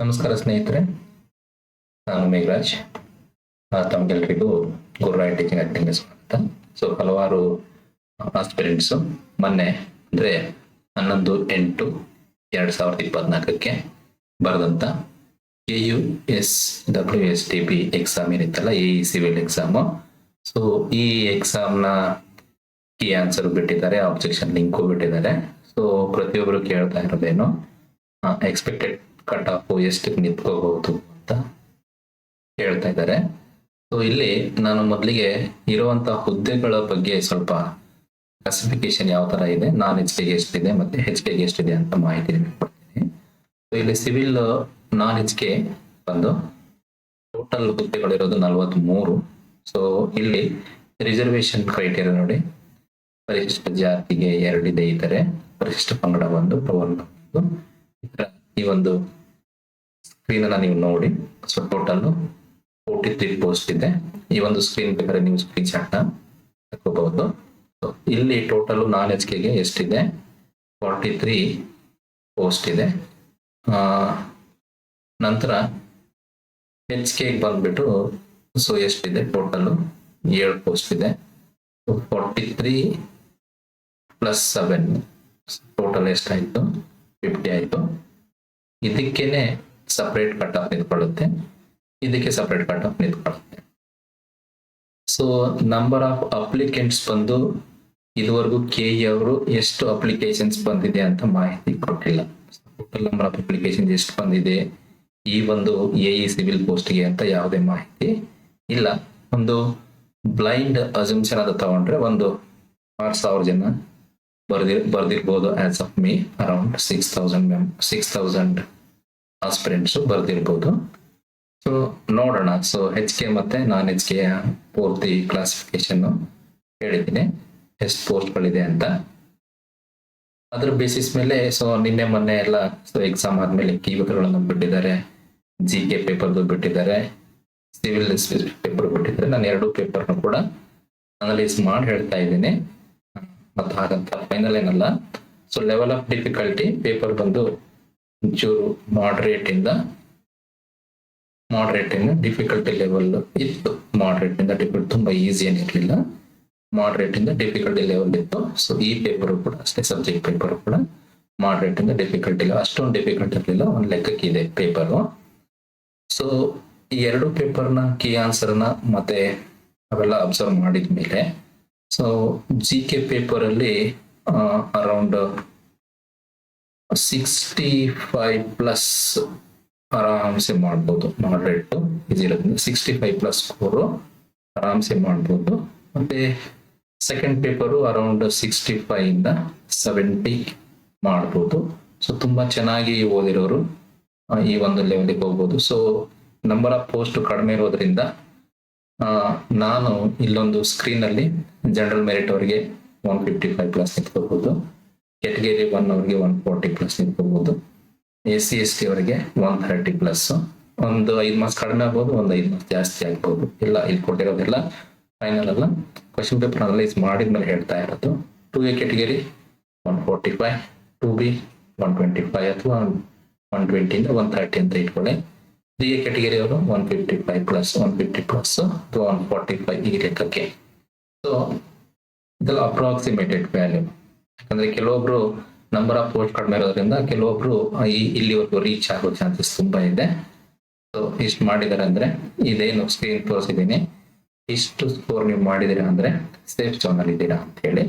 ನಮಸ್ಕಾರ ಸ್ನೇಹಿತರೆ, ನಾನು ಮೇಘರಾಜ್. ತಮಗೆಲ್ರಿಗೂ ಗುರು ಗುರುರಾಯ್ ಟೀಚಿಂಗ್ ಅಕಾಡೆಮಿಗೆ ಸ್ವಾಗತ. ಸೊ ಹಲವಾರು ಆಸ್ಪಿರೆಂಟ್ಸು ಮೊನ್ನೆ ಅಂದರೆ ಹನ್ನೊಂದು, ಎಂಟು, ಎರಡು ಸಾವಿರದ ಇಪ್ಪತ್ನಾಲ್ಕಕ್ಕೆ ಬರೆದಂಥ A U S W S T P exam ಏನಿತ್ತಲ್ಲ A E civil exam so ಈ ಎಕ್ಸಾಮ್ನ ಕೀ ಆನ್ಸರ್ ಬಿಟ್ಟಿದ್ದಾರೆ ಆಬ್ಜೆಕ್ಷನ್ ಲಿಂಕು ಬಿಟ್ಟಿದ್ದಾರೆ. ಸೊ ಪ್ರತಿಯೊಬ್ಬರು ಕೇಳ್ತಾ ಇರೋದೇನು ಎಕ್ಸ್ಪೆಕ್ಟೆಡ್ ಕಟ್ ಆಫ್ ಎಷ್ಟಕ್ಕೆ ನಿಂತ್ಕೋಬಹುದು ಅಂತ ಹೇಳ್ತಾ ಇದ್ದಾರೆ. ಸೊ ಇಲ್ಲಿ ನಾನು ಮೊದಲಿಗೆ ಇರುವಂತಹ ಹುದ್ದೆಗಳ ಬಗ್ಗೆ ಸ್ವಲ್ಪ ಕ್ಲಾಸಿಫಿಕೇಶನ್ ಯಾವ ತರ ಇದೆ, ನಾನ್ ಎಚ್ ಕೆಗೆ ಎಷ್ಟಿದೆ ಮತ್ತೆ ಹೆಚ್ ಕೆಗೆ ಎಷ್ಟಿದೆ ಅಂತ ಮಾಹಿತಿ ನಿಮಗೆ ಕೊಡ್ತೀನಿ. ಸೊ ಇಲ್ಲಿ ಸಿವಿಲ್ ನಾನ್ ಎಚ್ ಕೆ ಬಂದು ಟೋಟಲ್ ಹುದ್ದೆಗಳಿರೋದು ನಲವತ್ತ್ ಮೂರು ಸೊ ಇಲ್ಲಿ ರಿಸರ್ವೇಶನ್ ಕ್ರೈಟೇರಿಯಾ ನೋಡಿ, ಪರಿಶಿಷ್ಟ ಜಾತಿಗೆ ಎರಡಿದೆ ಇದ್ದಾರೆ, ಪರಿಶಿಷ್ಟ ಪಂಗಡ ಒಂದು ಈ ಈ ಒಂದು ಸ್ಕ್ರೀನ್ ಅನ್ನ ನೀವು ನೋಡಿ so total forty three post ಇದೆ. ಈ ಒಂದು ಸ್ಕ್ರೀನ್ ಬೇಕಾದ್ರೆ ನೀವು ಸ್ಕ್ರೀನ್ ಶಾಟ್ ಸೊ ಇಲ್ಲಿ ಟೋಟಲ್ ನಾನ್ ಎಚ್ ಕೆಗೆ ಎಷ್ಟಿದೆ? ಫಾರ್ಟಿ ತ್ರೀ ಪೋಸ್ಟ್ ಇದೆ ನಂತರ ಎಚ್ ಕೆ ಬಂದ್ಬಿಟ್ಟು ಸೊ ಎಷ್ಟಿದೆ? ಟೋಟಲ್ ಏಳು ಪೋಸ್ಟ್ ಇದೆ. Forty three plus seven total ಎಷ್ಟಾಯ್ತು? ಫಿಫ್ಟಿ ಆಯ್ತು. ಇದಕ್ಕೇನೆ ಸಪರೇಟ್ ಕಟ್ ಆಫ್ ನಿಂತ್ಕೊಳ್ಳುತ್ತೆ. ಇದಕ್ಕೆ ಸಪ್ರೇಟ್ ಕಟ್ ಆಫ್ ನಿಂತ್ಕೊಳ್ಳುತ್ತೆ. ಸೊ ನಂಬರ್ ಆಫ್ ಅಪ್ಲಿಕೆಂಟ್ಸ್ ಬಂದು ಇದುವರೆಗೂ ಕೆ ಅವರು ಎಷ್ಟು ಅಪ್ಲಿಕೇಶನ್ಸ್ ಬಂದಿದೆ ಅಂತ ಮಾಹಿತಿ ಕೊಟ್ಟಿಲ್ಲ. ಟೋಟಲ್ ನಂಬರ್ ಆಫ್ ಅಪ್ಲಿಕೇಶನ್ ಎಷ್ಟು ಬಂದಿದೆ? ಈ ಒಂದು ಎ ಇ ಸಿವಿಲ್ ಪೋಸ್ಟ್ಗೆ ಅಂತ ಯಾವುದೇ ಮಾಹಿತಿ ಇಲ್ಲ. ಒಂದು ಬ್ಲೈಂಡ್ ಅಸಂಪ್ಷನ್ ಅದು ತಗೊಂಡ್ರೆ ಒಂದು ಆರು ಸಾವಿರ ಜನ ಬರ್ದಿರ್ ಬರ್ದಿರ್ಬೋದು as of me around six thousand ma'am six thousand aspirants ಬರ್ದಿರ್ಬೋದು. ಸೊ ನೋಡೋಣ. ಸೊ ಹೆಚ್ ಕೆ ಮತ್ತೆ ನಾನ್ ಹೆಚ್ ಕೆ ಪೂರ್ತಿ ಕ್ಲಾಸಿಫಿಕೇಶನ್ ಹೇಳಿದ್ದೀನಿ. ಎಷ್ಟು ಪೋಸ್ಟ್ಗಳಿದೆ ಅಂತ. ಅದ್ರ ಬೇಸಿಸ್ ಮೇಲೆ ಸೊ ನಿನ್ನೆ ಮೊನ್ನೆ ಎಲ್ಲ ಸೊ ಎಕ್ಸಾಮ್ ಆದಮೇಲೆ ಕೀವಕಗಳನ್ನು ಬಿಟ್ಟಿದ್ದಾರೆ. ಜಿ ಕೆ ಪೇಪರ್ದು ಬಿಟ್ಟಿದ್ದಾರೆ. ಸಿವಿಲ್ ಪೇಪರ್ ಬಿಟ್ಟಿದ್ದಾರೆ. ನಾನು ಎರಡು ಪೇಪರ್ನು ಕೂಡ ಅನಲೈಸ್ ಮಾಡಿ ಹೇಳ್ತಾ ಇದ್ದೀನಿ. ಮತ್ತು ಹಾಗಂತ ಫೈನಲ್ ಏನಲ್ಲ. So level of difficulty paper ಬಂದು ಒಂಚೂರು ಇಂದ ಇಂದ ಡಿಫಿಕಲ್ಟಿ ಲೆವೆಲ್ ಇತ್ತು. ಇಂದ ಡಿಫಿಕಲ್ಟ್ ತುಂಬಾ ಈಸಿ ಏನಿರಲಿಲ್ಲ ಇಂದ ಡಿಫಿಕಲ್ಟಿ ಲೆವೆಲ್ ಇತ್ತು. ಸೊ ಈ ಪೇಪರ್ ಕೂಡ ಅಷ್ಟೇ ಸಬ್ಜೆಕ್ಟ್ ಪೇಪರ್ ಕೂಡ ಇಂದ ಡಿಫಿಕಲ್ಟಿ ಇಲ್ಲ ಅಷ್ಟೊಂದು ಡಿಫಿಕಲ್ಟ್ ಇರಲಿಲ್ಲ. ಒಂದು ಲೆಕ್ಕಕ್ಕೆ ಇದೆ ಪೇಪರು ಸೊ ಈ ಎರಡು ಪೇಪರ್ನ ಕೀ ಆನ್ಸರ್ನ ಮತ್ತೆ ಅವೆಲ್ಲ ಅಬ್ಸರ್ವ್ ಮಾಡಿದ ಮೇಲೆ ಸೊ ಜಿ ಕೆ ಪೇಪರಲ್ಲಿ ಅರೌಂಡ್ ಸಿಕ್ಸ್ಟಿ ಫೈವ್ ಪ್ಲಸ್ ಆರಾಮ್ಸೆ ಮಾಡ್ಬೋದು. ಮಾಡ್ರೇಟ್ ಇದಿರೋದ್ರಿಂದ ಸಿಕ್ಸ್ಟಿ ಫೈವ್ ಪ್ಲಸ್ ಸ್ಕೋರು ಆರಾಮ್ಸೆ ಮಾಡ್ಬೋದು. ಮತ್ತೆ second paper around sixty five ಇಂದ ಸೆವೆಂಟಿ ಮಾಡ್ಬೋದು. ಸೊ ತುಂಬಾ ಚೆನ್ನಾಗಿ ಓದಿರೋರು ಈ ಒಂದು ಲೆವೆಲಿಗೆ ಹೋಗ್ಬೋದು. ಸೊ ನಂಬರ್ ಆಫ್ ಪೋಸ್ಟ್ ಕಡಿಮೆ ಇರೋದ್ರಿಂದ ನಾನು ಇಲ್ಲೊಂದು ಸ್ಕ್ರೀನ್ ಅಲ್ಲಿ ಜನರಲ್ ಮೆರಿಟ್ ಅವರಿಗೆ ಒನ್ ಫಿಫ್ಟಿ ಫೈವ್ ಪ್ಲಸ್ ನಿಂತ್ಕೋಬಹುದು ಕೆಟಗರಿ ಒನ್ ಅವರಿಗೆ ಒನ್ ಫೋರ್ಟಿ ಪ್ಲಸ್ ನಿಂತ್ಕೋಬಹುದು ಎಸ್ ಸಿ ಎಸ್ ಟಿ ಅವರಿಗೆ ಒನ್ ಥರ್ಟಿ ಪ್ಲಸ್ ಒಂದು ಐದು ಮಾರ್ಕ್ಸ್ ಕಡಿಮೆ ಆಗ್ಬೋದು, ಒಂದು ಐದು ಮಾರ್ಕ್ಸ್ ಜಾಸ್ತಿ ಆಗ್ಬೋದು. ಇಲ್ಲ, ಇಲ್ಲಿ ಕೊಟ್ಟಿರೋದೆಲ್ಲ ಫೈನಲ್ ಅಲ್ಲ. ಕ್ವಶನ್ ಪೇಪರ್ ಅನಲೈಸ್ ಮಾಡಿದ್ಮೇಲೆ ಹೇಳ್ತಾ ಇರೋದು. Two A category one forty five two B one twenty five ಅಥವಾ ಒನ್ ಟ್ವೆಂಟಿಯಿಂದ ಒನ್ ಥರ್ಟಿ ಅಂತ ಇಟ್ಕೊಳ್ಳಿ. ತ್ರೀ ಎ ಕೆಟಗರಿ ಅವರು one fifty five plus one fifty plus ಅಥವಾ ಒನ್ ಫಾರ್ಟಿ ಫೈವ್ ಈ ಲೆಕ್ಕಕ್ಕೆ. ಸೊ ಇದೆಲ್ಲ ಅಪ್ರಾಕ್ಸಿಮೇಟೆಡ್ ವ್ಯಾಲ್ಯೂ ಯಾಕಂದ್ರೆ ಕೆಲವೊಬ್ರು ನಂಬರ್ ಆಫ್ ಪೋಸ್ಟ್ ಕಡಿಮೆ ಇರೋದ್ರಿಂದ ಕೆಲವೊಬ್ರು ಇಲ್ಲಿವರೆಗೂ ರೀಚ್ ಆಗೋ ಚಾನ್ಸಸ್ ತುಂಬಾ ಇದೆ. ಸೊ ಇಷ್ಟು ಮಾಡಿದಾರೆ ಅಂದ್ರೆ, ಇದೇನು ಸ್ಕ್ರೀನ್ ತೋರಿಸಿದ್ದೀನಿ ಇಷ್ಟು ಸ್ಕೋರ್ ನೀವು ಮಾಡಿದೀರಾ ಅಂದ್ರೆ ಸೇಫ್ ಝೋನ್ ಅಲ್ಲಿ ಇದ್ದೀರಾ ಅಂತ ಹೇಳಿ.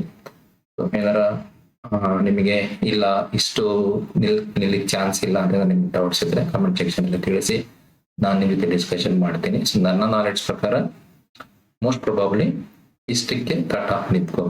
ಏನಾರ ನಿಮಗೆ ಇಲ್ಲ, ಇಷ್ಟು ನಿಲ್ ನಿಲ್ಲಿ ಚಾನ್ಸ್ ಇಲ್ಲ ಅಂದ್ರೆ ನಿಮ್ಗೆ ಡೌಟ್ಸ್ ಇದ್ರೆ ಕಮೆಂಟ್ ಸೆಕ್ಷನ್ ಅಲ್ಲಿ ತಿಳಿಸಿ. ನಾನು ನಿಮ್ಮ ಜೊತೆ ಡಿಸ್ಕಷನ್ ಮಾಡ್ತೀನಿ. ಸೊ ನನ್ನ ನಾಲೆಡ್ಜ್ ಪ್ರಕಾರ ಮೋಸ್ಟ್ ಪ್ರೊಬಾಬ್ಲಿ ಇಷ್ಟಕ್ಕೆ ಕಟ್ ಆಫ್ ನಿಂತ್ಕೋ